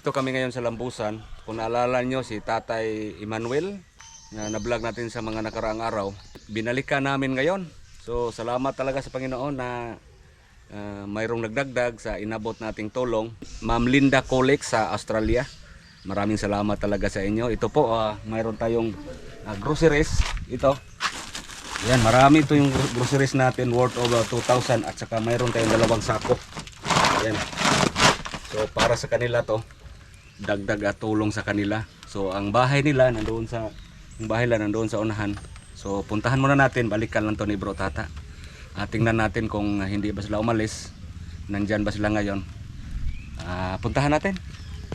Dito kami ngayon sa Lambusan. Kung naalala nyo si Tatay Emmanuel na na-vlog natin sa mga nakaraang araw. Binalikan namin ngayon. So salamat talaga sa Panginoon na ah, mayroong nagdagdag sa inabot nating tulong. Ma'am Linda Kolek sa Australia. Maraming salamat talaga sa inyo. Ito po, ah, mayroon tayong ah, groceries. Ito. Yan, marami ito yung gro- groceries natin worth of ah, 2,000 at saka mayroon tayong dalawang sako. Yan. So para sa kanila to, dagdag at tulong sa kanila. So ang bahay nila nandoon sa ang bahay nila nandoon sa unahan. So puntahan muna natin, balikan lang to ni Bro Tata. Ah, tingnan natin kung hindi ba sila umalis. Nandyan ba sila ngayon? Ah, puntahan natin.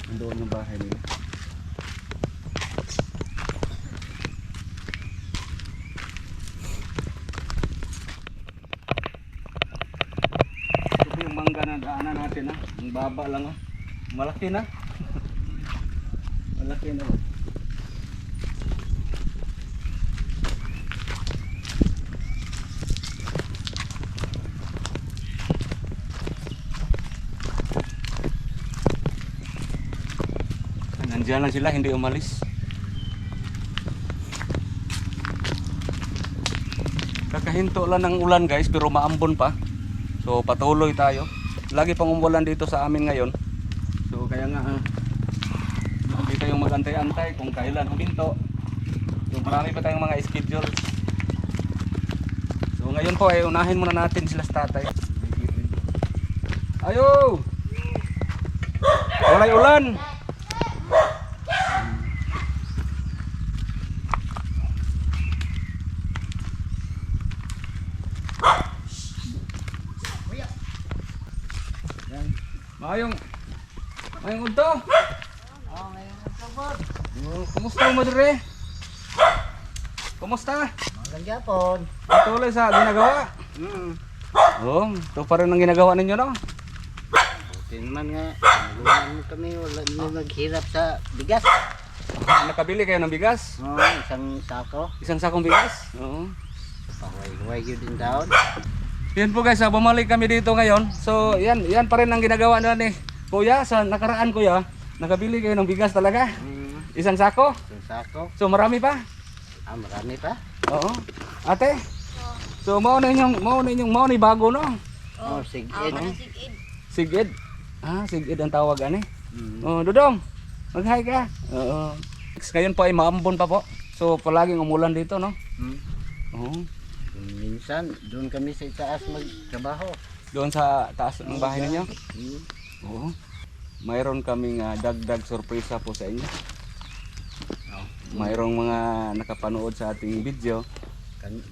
Nandoon yung bahay nila. Ito yung mangga na daanan natin ha. Ang baba lang ha. Malaki na. Malaki na. Nandiyan lang sila, hindi umalis. Kakahinto lang ng ulan guys, pero maambon pa. So patuloy tayo. Lagi pang umulan dito sa amin ngayon. So kaya nga ah, tayong magantay-antay kung kailan huminto. So marami pa tayong mga schedule. So ngayon po ay unahin muna natin sila sa tatay. Ayo! Walay ulan! Mayong Mayong udto. Oh, ngayon ang sabot. Oh, kumusta mo dire? Kumusta? Magandang Japon. Patuloy sa ginagawa. Hmm. Oh, ito pa rin ang ginagawa ninyo no? Buti naman nga. Tulungan mo kami. Wala mo naghirap sa bigas. Ah, Nakabili kayo ng bigas? Oh, isang sako. Isang sakong bigas? Oo. Paway-way yun din taon. Yan po guys, ah, bumalik kami dito ngayon. So, yan, yan pa rin ang ginagawa na ni Kuya. Sa nakaraan kuya, nakabili kayo ng bigas talaga. Hmm. Isang sako. Isang sako. So, marami pa. Ah, marami pa. Oo. Ate? So, mao na inyong, mao na inyong, mao ni bago no? Oh, sige. Oh. Sigid. Ah, sigid ang tawag ani. Hmm. Oh, Dudong. Mag-hi ka. Oo. Ngayon po ay maambon pa po. So, palaging umulan dito, no? Hmm. Oo. Minsan, doon kami sa itaas magtrabaho. Doon sa taas ng bahay ninyo. Hmm. Oo. Mayroon kaming ah, dagdag sorpresa po sa inyo. Oh. Mayroong mga nakapanood sa ating video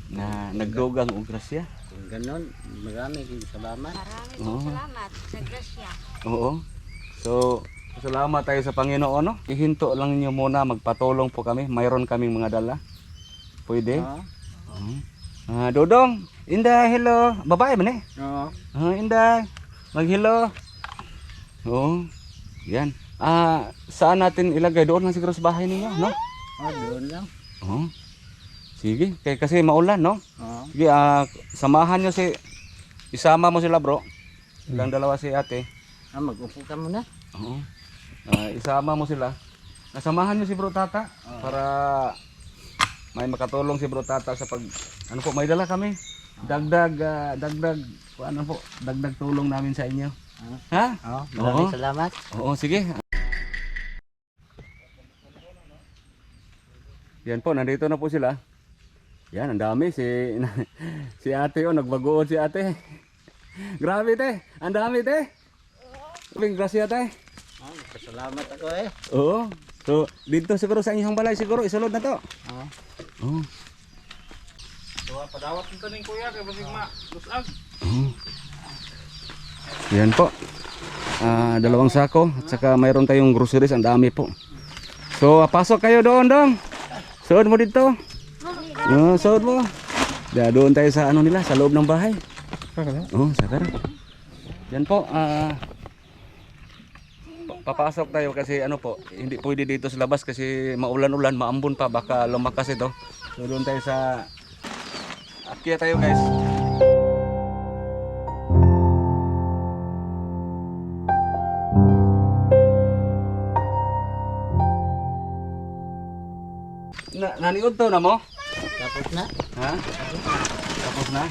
na nagdugang og grasya. kung ganon, marami din salamat. Maraming Oo. salamat sa grasya. Oo. So, salamat tayo sa Panginoon, no? Ihinto lang niyo muna, magpatulong po kami. Mayroon kaming mga dala. Pwede? Oh. Oo. Ah, Dodong, Inday, hello. Babae man eh. Oh. Ah, Inday, mag-hello. Oo. Yan. Ah, saan natin ilagay? Doon lang siguro sa bahay ninyo, no? Oh, doon lang. Oo. Sige, kay kasi maulan, no? Oh. Sige, ah, samahan nyo si isama mo sila, bro. Silang dalawa si ate. Ah, mag-upo ka muna. Oo. Ah, isama mo sila. Nasamahan nyo si Bro Tata para may makatulong si Bro Tata sa pag ano po may dala kami. Dagdag ah, dagdag ano po, dagdag tulong namin sa inyo. Ha? Oh, maraming Oo. salamat. Oo, sige. Yan po, nandito na po sila. Yan, ang dami si si Ate oh, nagbagoon si Ate. Grabe te, ang dami te. Kaming grasya te. Oh, salamat ako eh. Oo. So, dito siguro sa inyong balay siguro isulod na to. Oh. Oo. Padawat nito ning kuya kay basig ma lusag. Yan po. Ah, dalawang sako at saka mayroon tayong groceries, ang dami po. So, ah, pasok kayo doon, dong. Suod mo dito. Oo, suod mo. Da, doon tayo sa ano nila, sa loob ng bahay. Oh, sakara. Yan po, ah pa- papasok tayo kasi ano po, hindi pwede dito sa labas kasi maulan-ulan, maambon pa, baka lumakas ito. So doon tayo sa Akyat tayo guys. Naniud to na mo? Tapos na. Ha? Tapos na?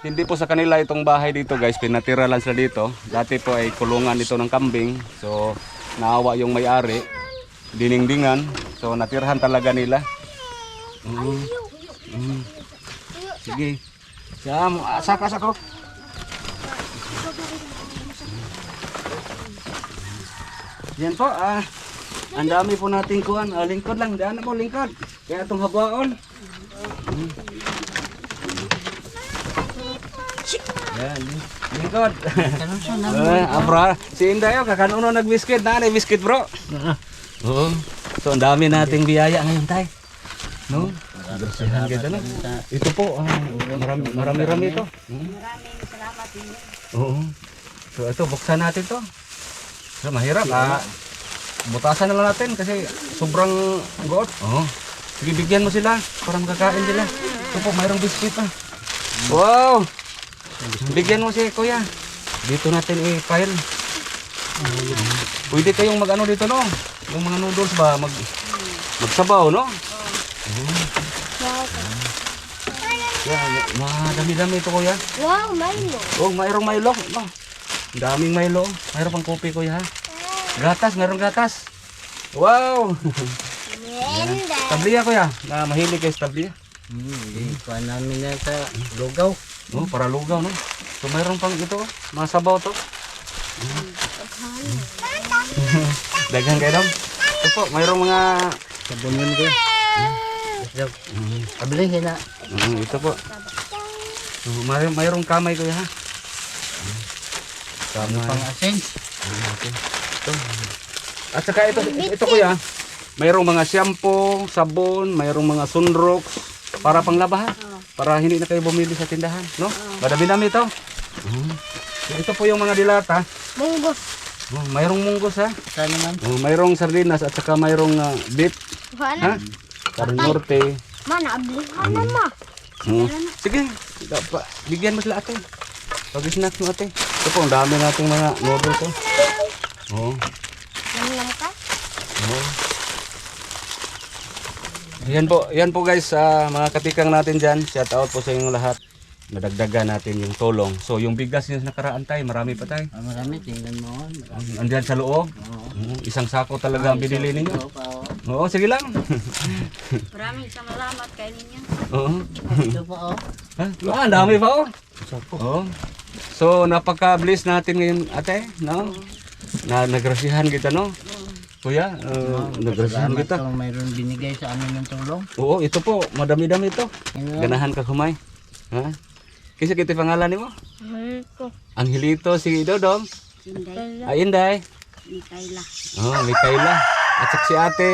Hindi po sa kanila itong bahay dito guys, pinatira lang sila dito. Dati po ay kulungan ito ng kambing. So naawa yung may-ari, diningdingan. So natirhan talaga nila. Mm. Mm. Sige. Siya, saka sako. Yan po, ah. Ang dami po nating kuhan. Ah, lingkod lang. Daan po, lingkod. Kaya itong habaon. Yan, ling- lingkod. Na. Eh, abra, si Inday oh, kakanuno nag-biscuit. Na, biscuit bro. Oo. So, ang dami nating biyaya ngayon, tay. No? Kita, no? Ito po, ah, marami, marami-rami ito. Maraming salamat din. Oo. So, ito, buksan natin to. So, mahirap, ah. Butasan na lang natin kasi sobrang goot. Oo. Sige, bigyan mo sila para makakain sila. Ito po, mayroong biscuit pa. Wow! Bigyan mo si kuya. Dito natin i-file. Pwede kayong mag-ano dito, no? Yung mga noodles ba, mag magsabaw, no? Yan, madami-dami ito, kuya. Wow, Milo. Oh, mayroong Milo. Ang daming Milo. Mayroon pang kopi ko ha. Gatas, mayroong gatas. Wow! Tabliya ko ya. Na mahilig kayo sa tabliya. Hmm, di kuha namin na sa lugaw. No, para lugaw no. So mayroon pang ito, mga sabaw to. Dagang kayo dam. Ito po, mayroong mga Sabunin ko. So, Abilihin na. Mm, ito po. So, mayroong, kamay ko ha. Kamay. Pang asin. Okay. Ito. At saka ito, ito kuya, mayroong mga shampoo, sabon, mayroong mga sunrocks para panglabahan. Para hindi na kayo bumili sa tindahan, no? Madami-dami ito. So, ito po yung mga dilata. Munggos. Oh, mayroong munggos ha. Naman? Oh, mayroong sardinas at saka mayroong ah, beef, Wala. ha? Karne norte. Mana, ablihan na ma. Oh. Sige, pa, bigyan mo sila ate. Pag-snack mo ate. Ito po, ang dami nating mga noodles to. Oh. Nangyam ka? Oo. Yan po, yan po guys, sa mga katikang natin dyan, shout out po sa inyong lahat. Nadagdagan natin yung tulong. So yung bigas yung nakaraan tayo, marami pa tayo. Ah, marami. Tingnan mo. Marami. Andyan sa loob. Oo. Oo, Isang sako talaga ang binili ninyo. Oh. Oo, sige lang. Maraming salamat kay ninyo. Oo. Ito pa oh. Ha? Ah, dami pa oh. Oo. So napaka-bless natin ngayon ate, no? Na nagrasihan kita, no? Kuya, uh, nagrasihan kita. kung mayroon binigay sa amin ng tulong. Oo, ito po, madami-dami ito. Ganahan ka kumay. Ha? Kisa kita pangalan nimo? Marco. Angelito si Dodong. Inday. Ay Inday. Mikaela. Oh, Mikaela. At saka si Ate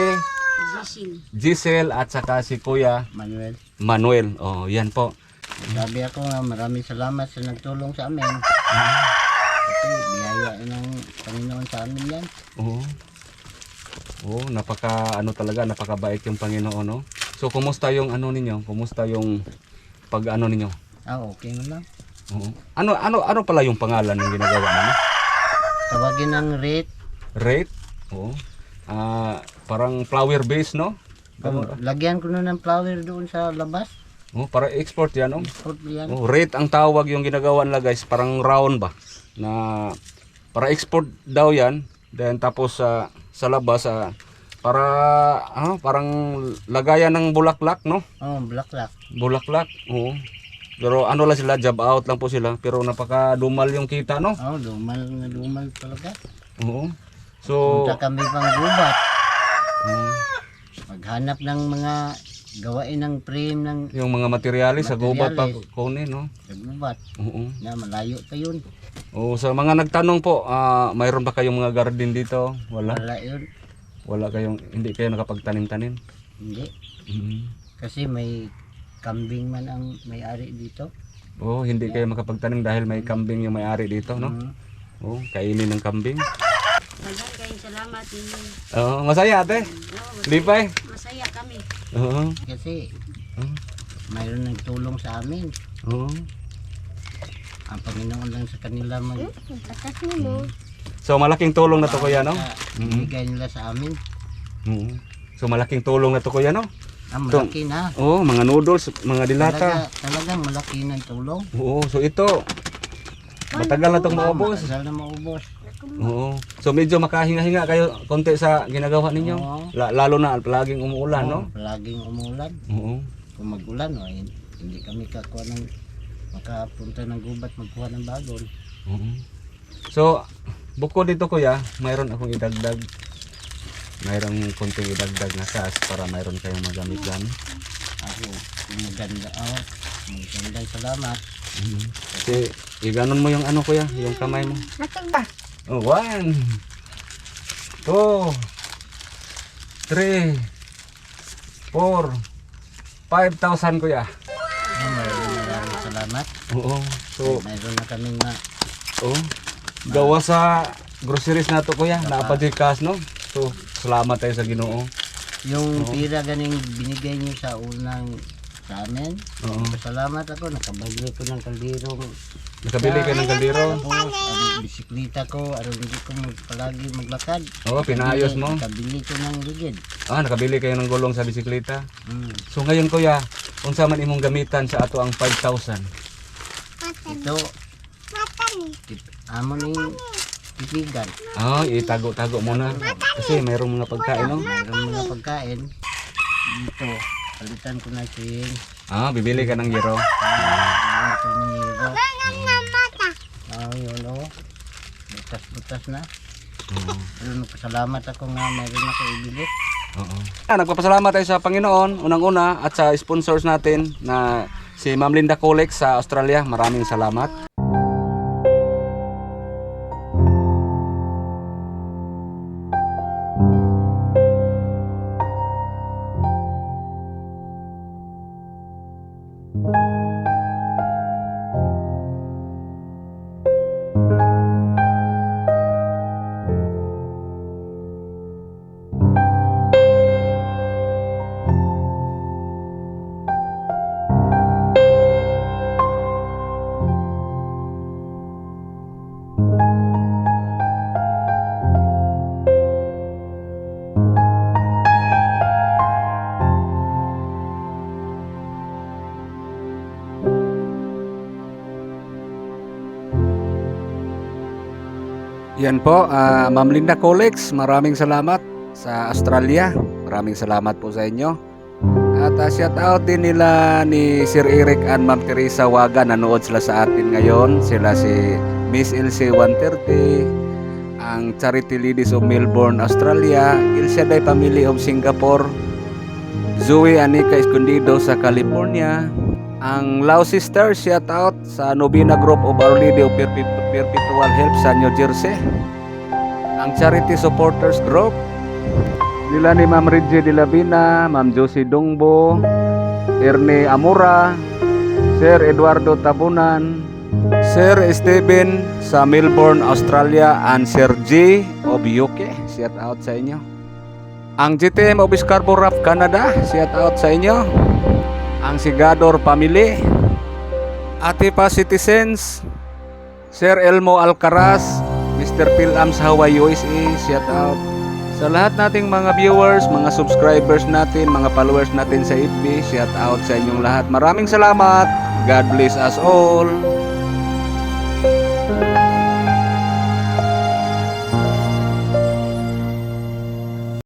Jisin. Giselle at saka si Kuya Manuel. Manuel. Oh, yan po. Sabi ako nga maraming salamat sa nagtulong sa amin. Kasi biyaya ng Panginoon sa amin yan. Oo. Oh, napaka ano talaga, napakabait yung Panginoon, no? So, kumusta yung ano ninyo? Kumusta yung pag ano ninyo? Ah, okay na lang. Oo. Ano ano ano pala yung pangalan ng ginagawa ninyo? Tawagin ng rate. Rate? Oo. Ah, parang flower base, no? Ganun ba? Lagyan ko na ng flower doon sa labas. Oh, para export yan, no? Export yan. Oh, rate ang tawag yung ginagawa nila guys, parang round ba? Na para export daw yan. Then tapos sa sa labas sa para ano, parang lagayan ng bulaklak, no? Oh, bulaklak. Bulaklak. Oo. Pero ano lang sila, job out lang po sila. Pero napaka-dumal yung kita, no? Oh, lumal na lumal talaga. Oo. So, Punta kami pang gubat. mm, Maghanap ng mga gawain ng frame ng yung mga materyales sa gubat pa Materyales. kunin, no? sa gubat Oo. na malayo pa yun. Oo, sa mga nagtanong po, ah, mayroon ba kayong mga garden dito? Wala. Wala yun. Wala kayong, hindi kayo nakapagtanim-tanim? Hindi. Mhm. Kasi may kambing man ang may-ari dito. Oo, hindi kayo makapagtanim dahil may kambing yung may-ari dito, no? Mm. Oo, kainin ng kambing. Dagan kayong salamat ninyo. Oo, masaya ate. Oh, Lipay. masaya kami. Oo. Kasi Oo. mayroon nagtulong sa amin. Oo. Ang Panginoon lang sa kanila mag Tatas mo mo. So malaking tulong na to kuya, no? sa binigay nila sa amin. Oo. So malaking tulong na to kuya no? Ah, malaki na. Oo, mga noodles, mga dilata. Talaga, talagang malaki ng tulong. Oo, so ito. Matagal na itong maubos. Matagal na maubos. Oo. So medyo makahinga-hinga kayo konti sa ginagawa ninyo. Oo. La- lalo na palaging umuulan, no? Palaging umulan. Oo. Kung mag-ulan, oh, hin- hindi kami kakuha ng makapunta ng gubat magkuha ng bagon. Oo. So, bukod dito kuya, mayroon akong idagdag. Mayroong konting idagdag na cash para mayroon kayong magamit dyan. Ako, maganda, oh, magandang salamat. Kasi, iganon mo yung ano kuya, yung kamay mo. Oh, one, two, three, four, five thousand kuya. Oh, maraming salamat. Oo. So, Mayroon na kaming ma oh, gawa sa groceries na to kuya, naapadjikas no? So, salamat tayo sa ginoo. Yung pira ganing binigay niyo sa unang sa amin. Oo. Salamat ako, nakabagli ko ng kaldirong Nakabili kayo ng kaldero. tapos ang bisikleta ko, aron hindi ko mag, palagi maglakad. Oo, pinayos mo. Nakabili ko ng ligid. Ah, nakabili kayo ng gulong sa bisikleta. Mm. So ngayon kuya, unsa man imong gamitan sa ato ang 5,000? Ito, amo ni titigan. Ah, itago-tago muna. Kasi mayroong mga pagkain, no? Mayroon mga pagkain. Dito, palitan ko na si Ah, bibili ka ng giro. Ko. Ah, yun o. Butas-butas na. Oo. Pero nagpasalamat ako nga mayroon ako ibili. Oo. Ah, nagpapasalamat tayo sa Panginoon, unang-una, at sa sponsors natin na si Ma'am Linda Colex sa Australia. Maraming salamat. Yan po, ah, Ma'am Linda Colex, maraming salamat sa Australia. Maraming salamat po sa inyo. At uh, shout out din nila ni Sir Eric and Ma'am Teresa Waga. Nanood sila sa atin ngayon. Sila si Miss LC 130, ang Charity Ladies of Melbourne, Australia, Il Shaddai Family of Singapore, Zoe Anika Escondido sa California, ang Lao Sisters, shout out sa Novena Group of Our Lady of Perpe- Perpetual Help sa New Jersey. Ang Charity Supporters Group, nila ni Ma'am Reggie de la Vina, Ma'am Josie Dungbo, Ernie Amura, Sir Eduardo Tabunan, Sir Steven sa Melbourne, Australia, and Sir G of UK. Shout out sa inyo. Ang GTM of Scarborough Rough, Canada, shout out sa inyo. Ang Sigador Family, Atipa Citizens, Sir Elmo Alcaraz, Mr. Pilams Hawaii USA, shout out. Sa lahat nating mga viewers, mga subscribers natin, mga followers natin sa FB, shout out sa inyong lahat. Maraming salamat. God bless us all.